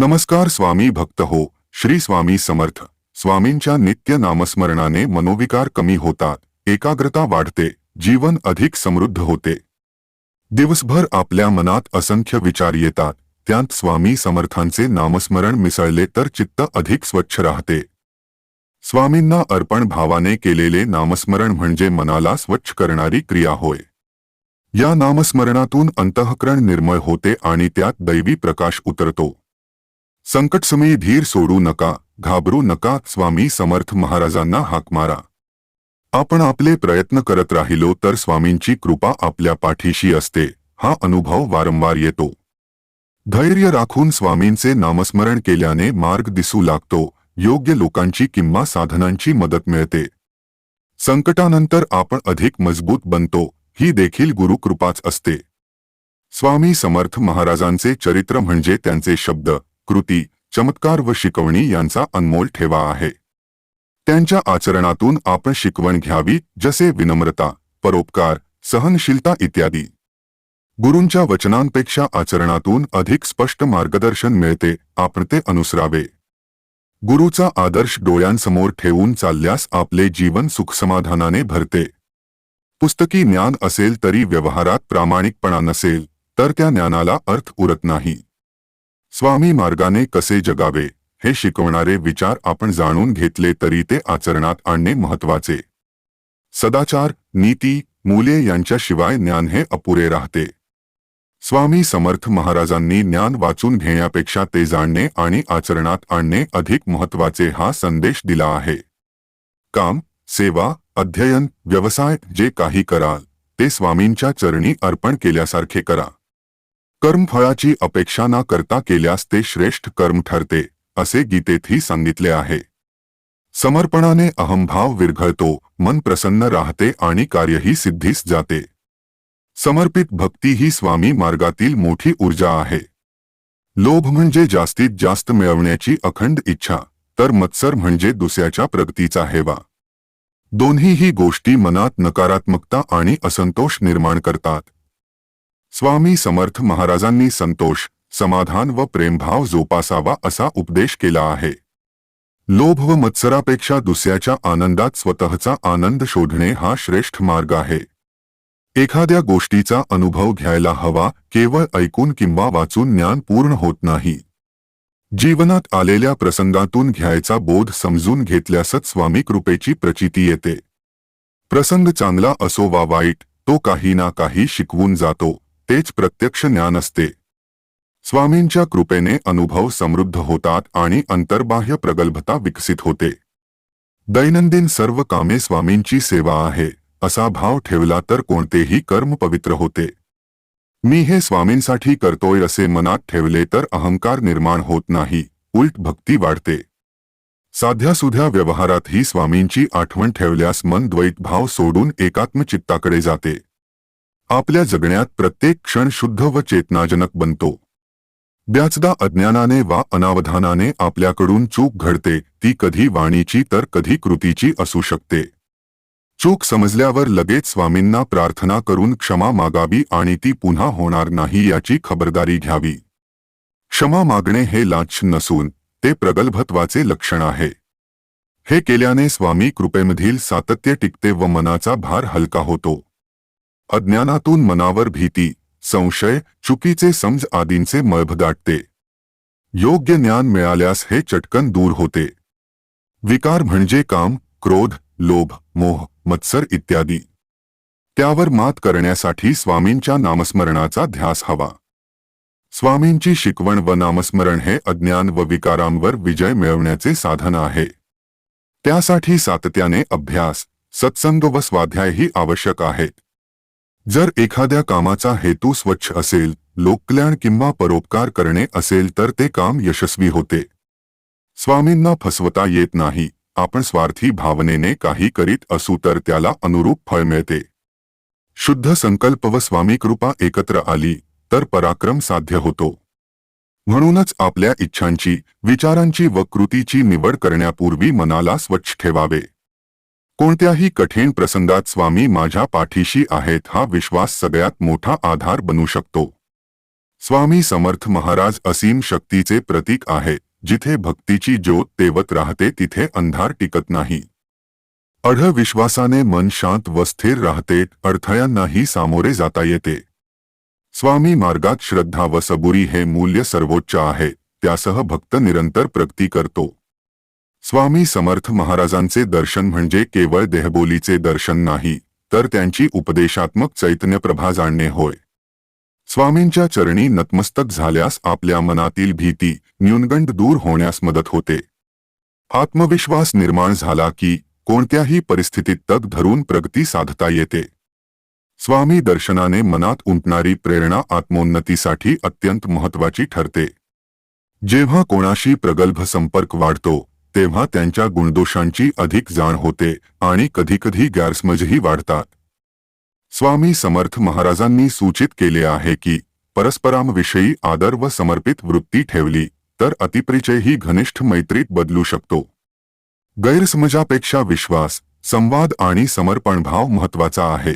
नमस्कार स्वामी भक्त हो श्री स्वामी समर्थ. स्वामींच्या नित्य नामस्मरणाने मनोविकार कमी होतात एकाग्रता वाढते जीवन अधिक समृद्ध होते. दिवसभर आपल्या मनात असंख्य विचार येतात त्यात स्वामी समर्थांचे नामस्मरण मिसळले तर चित्त अधिक स्वच्छ राहते. स्वामींना अर्पण भावाने केलेले नामस्मरण म्हणजे मनाला स्वच्छ करणारी क्रिया होय. या नामस्मरणातून अंतःकरण निर्मळ होते आणि त्यात दैवी प्रकाश उतरतो. संकटसमयी धीर सोडू नका घाबरू नका स्वामी समर्थ महाराजांना हाक मारा. आपण आपले प्रयत्न करत राहिलो तर स्वामींची कृपा आपल्या पाठीशी असते हा अनुभव वारंवार येतो. धैर्य राखून स्वामींचे नामस्मरण केल्याने मार्ग दिसू लागतो योग्य लोकांची किंवा साधनांची मदत मिळते. संकटानंतर आपण अधिक मजबूत बनतो ही देखील गुरुकृपाच असते. स्वामी समर्थ महाराजांचे चरित्र म्हणजे त्यांचे शब्द. कृती चमत्कार व शिकवणी यांचा अनमोल ठेवा आहे. त्यांच्या आचरणातून आपण शिकवण घ्यावी जसे विनम्रता परोपकार सहनशीलता इत्यादी. गुरूंच्या वचनांपेक्षा आचरणातून अधिक स्पष्ट मार्गदर्शन मिळते आपण ते अनुसरावे. गुरुचा आदर्श डोळ्यांसमोर ठेवून चालल्यास आपले जीवन सुखसमाधानाने भरते. पुस्तकी ज्ञान असेल तरी व्यवहारात प्रामाणिकपणा नसेल तर त्या ज्ञानाला अर्थ उरत नाही. स्वामी मार्गाने कसे जगावे हे शिकवणारे विचार आपण जाणून घेतले तरी ते आचरणात आणणे महत्त्वाचे सदाचार नीती मूल्ये यांच्याशिवाय ज्ञान हे अपुरे राहते. स्वामी समर्थ महाराजांनी ज्ञान वाचून घेण्यापेक्षा ते जाणणे आणि आचरणात आणणे अधिक महत्त्वाचे हा संदेश दिला आहे. काम सेवा अध्ययन व्यवसाय जे काही कराल ते स्वामींच्या चरणी अर्पण केल्यासारखे करा. कर्मफळाची अपेक्षा न करता केल्यास ते श्रेष्ठ कर्म ठरते असे गीतेतही सांगितले आहे. समर्पणाने अहंभाव विरघळतो मन प्रसन्न राहते आणि कार्यही सिद्धीस जाते. समर्पित भक्ती ही स्वामी मार्गातील मोठी ऊर्जा आहे. लोभ म्हणजे जास्तीत जास्त मिळवण्याची अखंड इच्छा तर मत्सर म्हणजे दुसऱ्याच्या प्रगतीचा हेवा. दोन्हीही गोष्टी मनात नकारात्मकता आणि असंतोष निर्माण करतात. स्वामी समर्थ महाराजांनी संतोष समाधान व प्रेमभाव जोपासावा असा उपदेश केला आहे. लोभ व मत्सरापेक्षा दुसऱ्याच्या आनंदात स्वतःचा आनंद शोधणे हा श्रेष्ठ मार्ग आहे. एखाद्या गोष्टीचा अनुभव घ्यायला हवा केवळ ऐकून किंवा वाचून ज्ञान पूर्ण होत नाही. जीवनात आलेल्या प्रसंगातून घ्यायचा बोध समजून घेतल्यासच स्वामी कृपेची प्रचिती येते. प्रसंग चांगला असो वा वाईट तो काही ना काही शिकवून जातो. तेच प्रत्यक्ष ज्ञान असते. स्वामींच्या कृपेने अनुभव समृद्ध होतात आणि अंतर्बाह्य प्रगल्भता विकसित होते. दैनंदिन सर्व कामे स्वामींची सेवा आहे असा भाव ठेवला तर कोणतेही कर्म पवित्र होते. मी हे स्वामींसाठी करतोय असे मनात ठेवले तर अहंकार निर्माण होत नाही उलट भक्ती वाढते. साध्यासुध्या व्यवहारातही स्वामींची आठवण ठेवल्यास मन द्वैत भाव सोडून एकात्मचित्ताकडे जाते. आपल्या जगण्यात प्रत्येक क्षण शुद्ध व चेतनाजनक बनतो. ब्याचदा अज्ञानाने वा अनावधानाने आपल्याकडून चूक घडते ती कधी वाणीची तर कधी कृतीची असू शकते. चूक समजल्यावर लगेच स्वामींना प्रार्थना करून क्षमा मागावी आणि ती पुन्हा होणार नाही याची खबरदारी घ्यावी. क्षमा मागणे हे लाच नसून ते प्रगल्भत्वाचे लक्षण आहे. हे केल्याने स्वामी कृपेमधील सातत्य टिकते व मनाचा भार हलका होतो. अज्ञानातून मनावर भीती संशय चुकीचे समज आदींचे मळभ दाटते योग्य ज्ञान मिळाल्यास हे चटकन दूर होते. विकार म्हणजे काम क्रोध लोभ मोह मत्सर इत्यादी. त्यावर मात करण्यासाठी स्वामींच्या नामस्मरणाचा ध्यास हवा. स्वामींची शिकवण व नामस्मरण हे अज्ञान व विकारांवर विजय मिळवण्याचे साधन आहे. त्यासाठी सातत्याने अभ्यास सत्संग व स्वाध्यायही आवश्यक आहेत. जर एखाद्या कामाचा हेतू स्वच्छ असेल लोककल्याण किंवा परोपकार करणे असेल तर ते काम यशस्वी होते. स्वामींना फसवता येत नाही आपण स्वार्थी भावनेने काही करीत असू तर त्याला अनुरूप फळ मिळते. शुद्ध संकल्प व स्वामी कृपा एकत्र आली तर पराक्रम साध्य होतो. म्हणूनच आपल्या इच्छांची विचारांची व कृतीची निवड करण्यापूर्वी मनाला स्वच्छ ठेवावे. कोणत्याही कठीण प्रसंगात स्वामी माझ्या पाठीशी आहेत हा विश्वास सगळ्यात मोठा आधार बनू शकतो. स्वामी समर्थ महाराज असीम शक्तीचे प्रतीक आहे जिथे भक्तीची ज्योत तेवत राहते तिथे अंधार टिकत नाही. अढ विश्वासाने मन शांत व स्थिर राहते अडथळ्यांनाही सामोरे जाता येते. स्वामी मार्गात श्रद्धा व सबुरी हे मूल्य सर्वोच्च आहे त्यासह भक्त निरंतर प्रगती करतो. स्वामी समर्थ महाराजांचे दर्शन म्हणजे केवळ देहबोलीचे दर्शन नाही तर त्यांची उपदेशात्मक चैतन्यप्रभा जाणणे होय. स्वामींच्या चरणी नतमस्तक झाल्यास आपल्या मनातील भीती न्यूनगंड दूर होण्यास मदत होते. आत्मविश्वास निर्माण झाला की कोणत्याही परिस्थितीत तग धरून प्रगती साधता येते. स्वामी दर्शनाने मनात उमटणारी प्रेरणा आत्मोन्नतीसाठी अत्यंत महत्वाची ठरते. जेव्हा कोणाशी प्रगल्भ संपर्क वाढतो गुणदोषांची अधिक जाण होते आणि कधीकधी गैरसमजही वाढतात. स्वामी समर्थ महाराजांनी सूचित केले आहे की, परस्परांविषयी आदर व समर्पित वृत्ती ठेवली, तर अतिपरिचय ही घनिष्ठ मैत्रीत बदलू शकतो. गैरसमजापेक्षा विश्वास, संवाद आणि समर्पण भाव महत्वाचा आहे.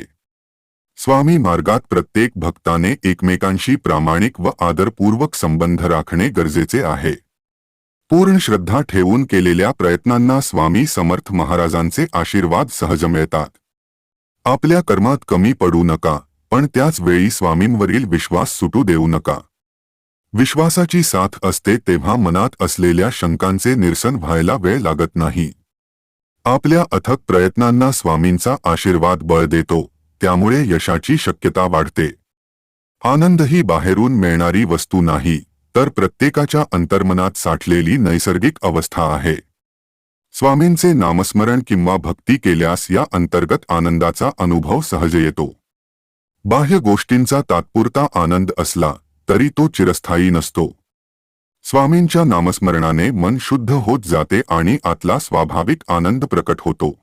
स्वामी मार्गात प्रत्येक भक्ताने एकमेकांशी प्रामाणिक व आदरपूर्वक संबंध राखणे गरजेचे आहे. पूर्ण श्रद्धा ठेवून केलेल्या प्रयत्नांना स्वामी समर्थ महाराजांचे आशीर्वाद सहज मिळतात. आपल्या कर्मात कमी पडू नका पण त्याच वेळी स्वामींवरील विश्वास सुटू देऊ नका. विश्वासाची साथ असते तेव्हा मनात असलेल्या शंकांचे निरसन व्हायला वेळ लागत नाही. आपल्या अथक प्रयत्नांना स्वामींचा आशीर्वाद बळ देतो त्यामुळे यशाची शक्यता वाढते. आनंद ही बाहेरून मिळणारी वस्तू नाही. तर प्रत्येकाच्या अंतर्मनात साठलेली नैसर्गिक अवस्था आहे. स्वामींचे नामस्मरण किंवा भक्ती केल्यास या अंतर्गत आनंदाचा अनुभव सहज येतो. बाह्य गोष्टींचा तात्पुरता आनंद असला तरी तो चिरस्थायी नसतो. स्वामींच्या नामस्मरणाने मन शुद्ध होत जाते आणि आतला स्वाभाविक आनंद प्रकट होतो.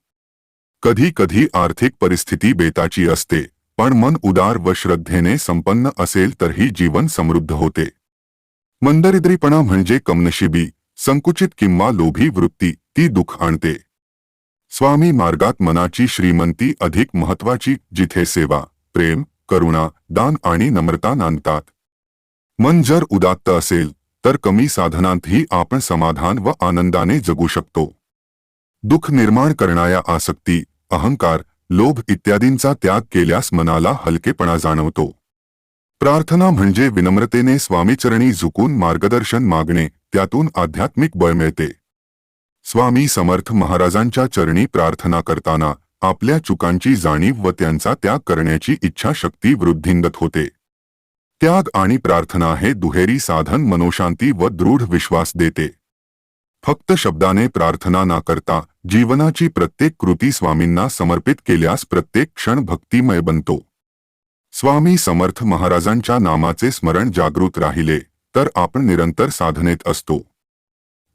कधी कधी आर्थिक परिस्थिती बेताची असते पण मन उदार व श्रद्धेने संपन्न असेल तरही जीवन समृद्ध होते. मंदरिद्रीपणा म्हणजे कमनशिबी संकुचित किंवा लोभी वृत्ती ती दुःख आणते. स्वामी मार्गात मनाची श्रीमंती अधिक महत्वाची जिथे सेवा प्रेम करुणा दान आणि नम्रता नांदतात. मन जर उदात्त असेल तर कमी साधनांतही आपण समाधान व आनंदाने जगू शकतो. दुःख निर्माण करणाऱ्या आसक्ती अहंकार लोभ इत्यादींचा त्याग केल्यास मनाला हलकेपणा जाणवतो. प्रार्थना म्हणजे विनम्रतेने स्वामीचरणी झुकून मार्गदर्शन मागणे त्यातून आध्यात्मिक बळ मिळते. स्वामी समर्थ महाराजांच्या चरणी प्रार्थना करताना आपल्या चुकांची जाणीव व त्यांचा त्याग करण्याची इच्छाशक्ती वृद्धिंगत होते. त्याग आणि प्रार्थना हे दुहेरी साधन मनोशांती व दृढ विश्वास देते. फक्त शब्दाने प्रार्थना ना करता जीवनाची प्रत्येक कृती स्वामींना समर्पित केल्यास प्रत्येक क्षण भक्तिमय बनतो. स्वामी समर्थ महाराजांच्या नामाचे स्मरण जागृत राहिले तर आपण निरंतर साधनेत असतो.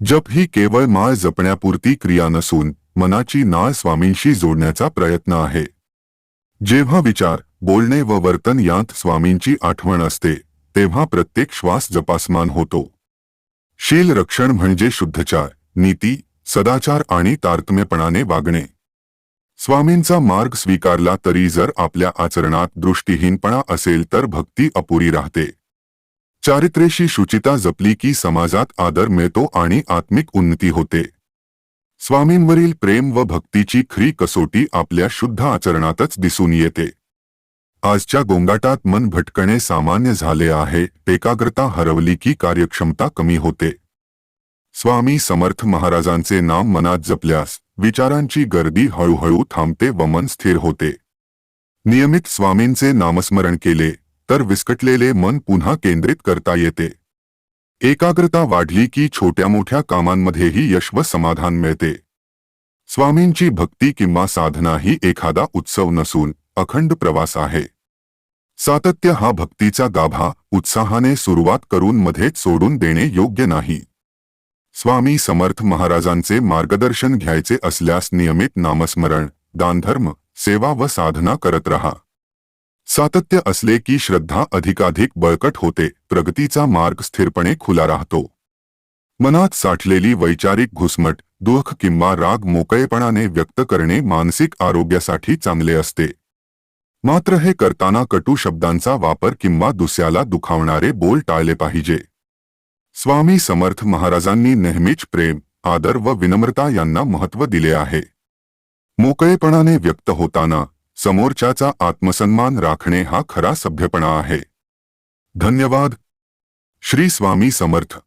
जप ही केवळ माळ जपण्यापुरती क्रिया नसून मनाची नाळ स्वामींशी जोडण्याचा प्रयत्न आहे. जेव्हा विचार बोलणे व वर्तन यांत स्वामींची आठवण असते तेव्हा प्रत्येक श्वास जपासमान होतो. शील रक्षण म्हणजे शुद्धचार नीती सदाचार आणि तारतम्यपणाने वागणे. स्वामींचा मार्ग स्वीकारला तरी जर आपल्या आचरणात दृष्टीहीनपणा असेल तर भक्ती अपुरी राहते. चारित्र्याशी शुचिता जपली की समाजात आदर मिळतो आणि आत्मिक उन्नती होते. स्वामींवरील प्रेम व भक्तीची खरी कसोटी आपल्या शुद्ध आचरणातच दिसून येते. आजच्या गोंगाटात मन भटकणे सामान्य झाले आहे एकाग्रता हरवली की कार्यक्षमता कमी होते. स्वामी समर्थ महाराजांचे नाम मनात जपल्यास विचारांची गर्दी हळूहळू थांबते व मन स्थिर होते. नियमित स्वामींचे नामस्मरण केले तर विस्कटलेले मन पुन्हा केंद्रित करता येते. एकाग्रता वाढली की छोट्या मोठ्या कामांमध्येही यश व समाधान मिळते. स्वामींची भक्ती किंवा साधना ही एखादा उत्सव नसून अखंड प्रवास आहे. सातत्य हा भक्तीचा गाभा उत्साहाने सुरुवात करून मध्येच सोडून देणे योग्य नाही. स्वामी समर्थ महाराजांचे मार्गदर्शन घ्यायचे असल्यास नियमित नामस्मरण दानधर्म सेवा व साधना करत रहा. सातत्य असले की श्रद्धा अधिकाधिक बळकट होते प्रगतीचा मार्ग स्थिरपणे खुला राहतो. मनात साठलेली वैचारिक घुसमट दुःख किंवा राग मोकळेपणाने व्यक्त करणे मानसिक आरोग्यासाठी चांगले असते. मात्र हे करताना कटू शब्दांचा वापर किंवा दुसऱ्याला दुखावणारे बोल टाळले पाहिजे. स्वामी समर्थ महाराजांनी नेहमीच प्रेम, आदर व विनम्रता यांना महत्त्व दिले आहे. मोकळेपणाने व्यक्त होताना, समोरच्याचा आत्मसन्मान राखणे हा खरा सभ्यपणा आहे. धन्यवाद. श्री स्वामी समर्थ.